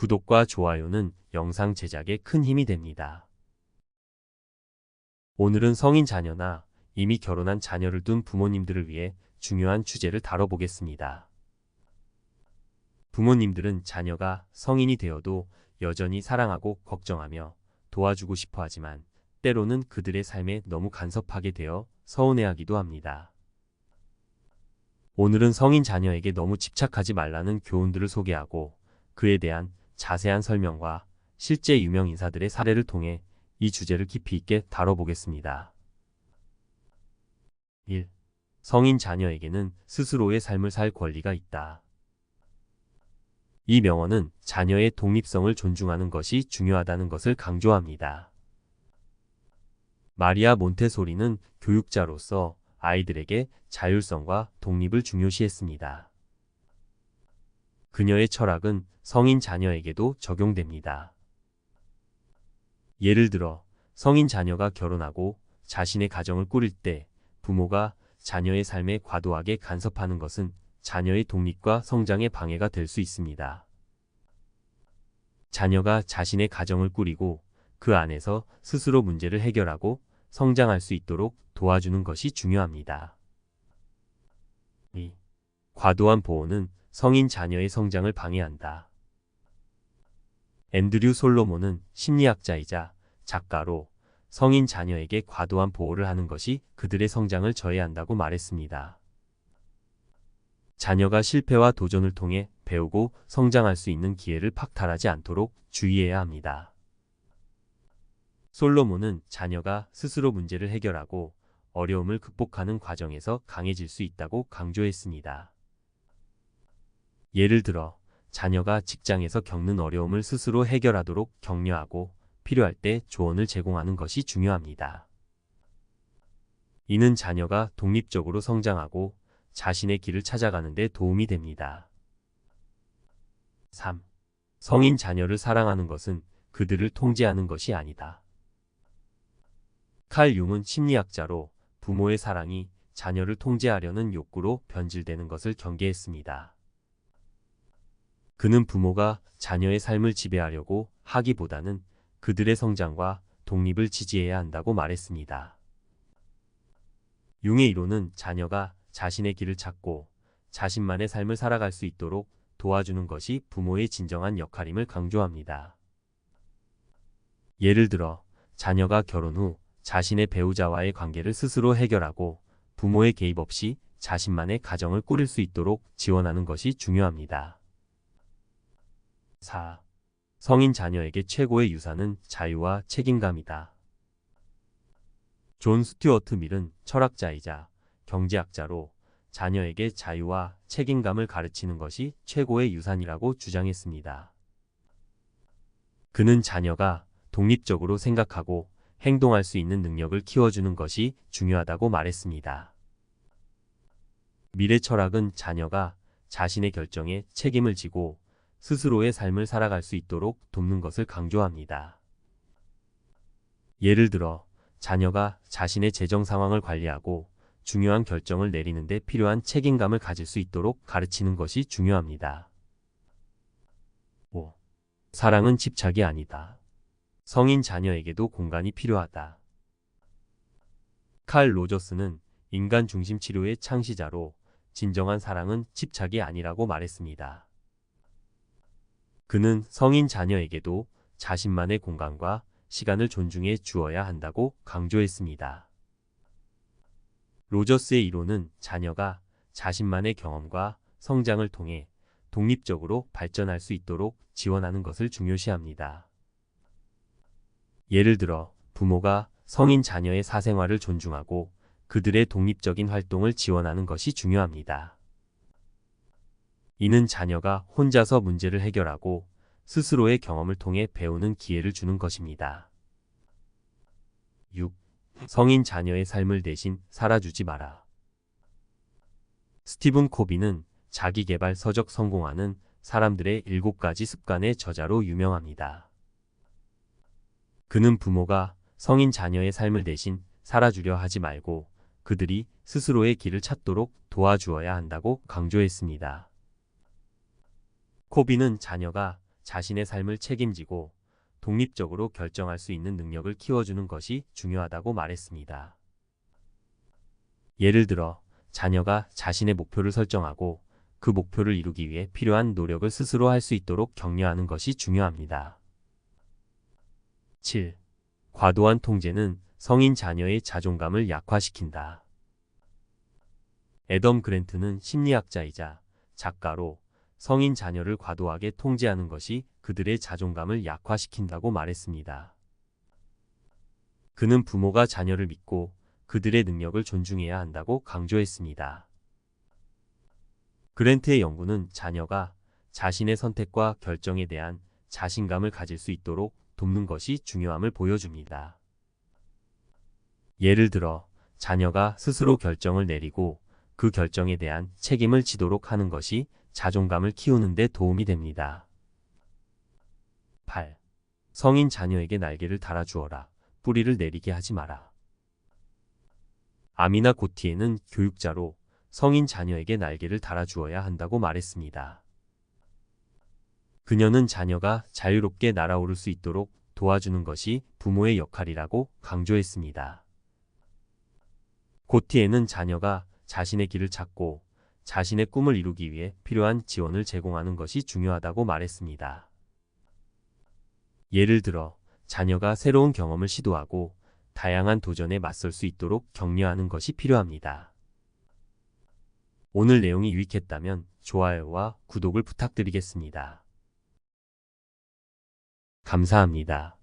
구독과 좋아요는 영상 제작에 큰 힘이 됩니다. 오늘은 성인 자녀나 이미 결혼한 자녀를 둔 부모님들을 위해 중요한 주제를 다뤄보겠습니다. 부모님들은 자녀가 성인이 되어도 여전히 사랑하고 걱정하며 도와주고 싶어 하지만 때로는 그들의 삶에 너무 간섭하게 되어 서운해하기도 합니다. 오늘은 성인 자녀에게 너무 집착하지 말라는 교훈들을 소개하고 그에 대한 자세한 설명과 실제 유명 인사들의 사례를 통해 이 주제를 깊이 있게 다뤄보겠습니다. 1. 성인 자녀에게는 스스로의 삶을 살 권리가 있다. 이 명언은 자녀의 독립성을 존중하는 것이 중요하다는 것을 강조합니다. 마리아 몬테소리는 교육자로서 아이들에게 자율성과 독립을 중요시했습니다. 그녀의 철학은 성인 자녀에게도 적용됩니다. 예를 들어 성인 자녀가 결혼하고 자신의 가정을 꾸릴 때 부모가 자녀의 삶에 과도하게 간섭하는 것은 자녀의 독립과 성장에 방해가 될 수 있습니다. 자녀가 자신의 가정을 꾸리고 그 안에서 스스로 문제를 해결하고 성장할 수 있도록 도와주는 것이 중요합니다. 2. 과도한 보호는 성인 자녀의 성장을 방해한다. 앤드류 솔로몬은 심리학자이자 작가로 성인 자녀에게 과도한 보호를 하는 것이 그들의 성장을 저해한다고 말했습니다. 자녀가 실패와 도전을 통해 배우고 성장할 수 있는 기회를 박탈하지 않도록 주의해야 합니다. 솔로몬은 자녀가 스스로 문제를 해결하고 어려움을 극복하는 과정에서 강해질 수 있다고 강조했습니다. 예를 들어 자녀가 직장에서 겪는 어려움을 스스로 해결하도록 격려하고 필요할 때 조언을 제공하는 것이 중요합니다. 이는 자녀가 독립적으로 성장하고 자신의 길을 찾아가는 데 도움이 됩니다. 3. 성인 자녀를 사랑하는 것은 그들을 통제하는 것이 아니다. 칼 융은 심리학자로 부모의 사랑이 자녀를 통제하려는 욕구로 변질되는 것을 경계했습니다. 그는 부모가 자녀의 삶을 지배하려고 하기보다는 그들의 성장과 독립을 지지해야 한다고 말했습니다. 융의 이론은 자녀가 자신의 길을 찾고 자신만의 삶을 살아갈 수 있도록 도와주는 것이 부모의 진정한 역할임을 강조합니다. 예를 들어 자녀가 결혼 후 자신의 배우자와의 관계를 스스로 해결하고 부모의 개입 없이 자신만의 가정을 꾸릴 수 있도록 지원하는 것이 중요합니다. 4. 성인 자녀에게 최고의 유산은 자유와 책임감이다. 존 스튜어트 밀은 철학자이자 경제학자로 자녀에게 자유와 책임감을 가르치는 것이 최고의 유산이라고 주장했습니다. 그는 자녀가 독립적으로 생각하고 행동할 수 있는 능력을 키워주는 것이 중요하다고 말했습니다. 미래 철학은 자녀가 자신의 결정에 책임을 지고 스스로의 삶을 살아갈 수 있도록 돕는 것을 강조합니다. 예를 들어 자녀가 자신의 재정 상황을 관리하고 중요한 결정을 내리는 데 필요한 책임감을 가질 수 있도록 가르치는 것이 중요합니다. 5. 사랑은 집착이 아니다. 성인 자녀에게도 공간이 필요하다. 칼 로저스는 인간 중심 치료의 창시자로 진정한 사랑은 집착이 아니라고 말했습니다. 그는 성인 자녀에게도 자신만의 공간과 시간을 존중해 주어야 한다고 강조했습니다. 로저스의 이론은 자녀가 자신만의 경험과 성장을 통해 독립적으로 발전할 수 있도록 지원하는 것을 중요시합니다. 예를 들어 부모가 성인 자녀의 사생활을 존중하고 그들의 독립적인 활동을 지원하는 것이 중요합니다. 이는 자녀가 혼자서 문제를 해결하고 스스로의 경험을 통해 배우는 기회를 주는 것입니다. 6. 성인 자녀의 삶을 대신 살아주지 마라. 스티븐 코비는 자기개발 서적 성공하는 사람들의 7가지 습관의 저자로 유명합니다. 그는 부모가 성인 자녀의 삶을 대신 살아주려 하지 말고 그들이 스스로의 길을 찾도록 도와주어야 한다고 강조했습니다. 코비는 자녀가 자신의 삶을 책임지고 독립적으로 결정할 수 있는 능력을 키워주는 것이 중요하다고 말했습니다. 예를 들어 자녀가 자신의 목표를 설정하고 그 목표를 이루기 위해 필요한 노력을 스스로 할 수 있도록 격려하는 것이 중요합니다. 7. 과도한 통제는 성인 자녀의 자존감을 약화시킨다. 애덤 그랜트는 심리학자이자 작가로 성인 자녀를 과도하게 통제하는 것이 그들의 자존감을 약화시킨다고 말했습니다. 그는 부모가 자녀를 믿고 그들의 능력을 존중해야 한다고 강조했습니다. 그랜트의 연구는 자녀가 자신의 선택과 결정에 대한 자신감을 가질 수 있도록 돕는 것이 중요함을 보여줍니다. 예를 들어 자녀가 스스로 결정을 내리고 그 결정에 대한 책임을 지도록 하는 것이 자존감을 키우는 데 도움이 됩니다. 8. 성인 자녀에게 날개를 달아주어라. 뿌리를 내리게 하지 마라. 아미나 고티에는 교육자로 성인 자녀에게 날개를 달아주어야 한다고 말했습니다. 그녀는 자녀가 자유롭게 날아오를 수 있도록 도와주는 것이 부모의 역할이라고 강조했습니다. 고티에는 자녀가 자신의 길을 찾고 자신의 꿈을 이루기 위해 필요한 지원을 제공하는 것이 중요하다고 말했습니다. 예를 들어 자녀가 새로운 경험을 시도하고 다양한 도전에 맞설 수 있도록 격려하는 것이 필요합니다. 오늘 내용이 유익했다면 좋아요와 구독을 부탁드리겠습니다. 감사합니다.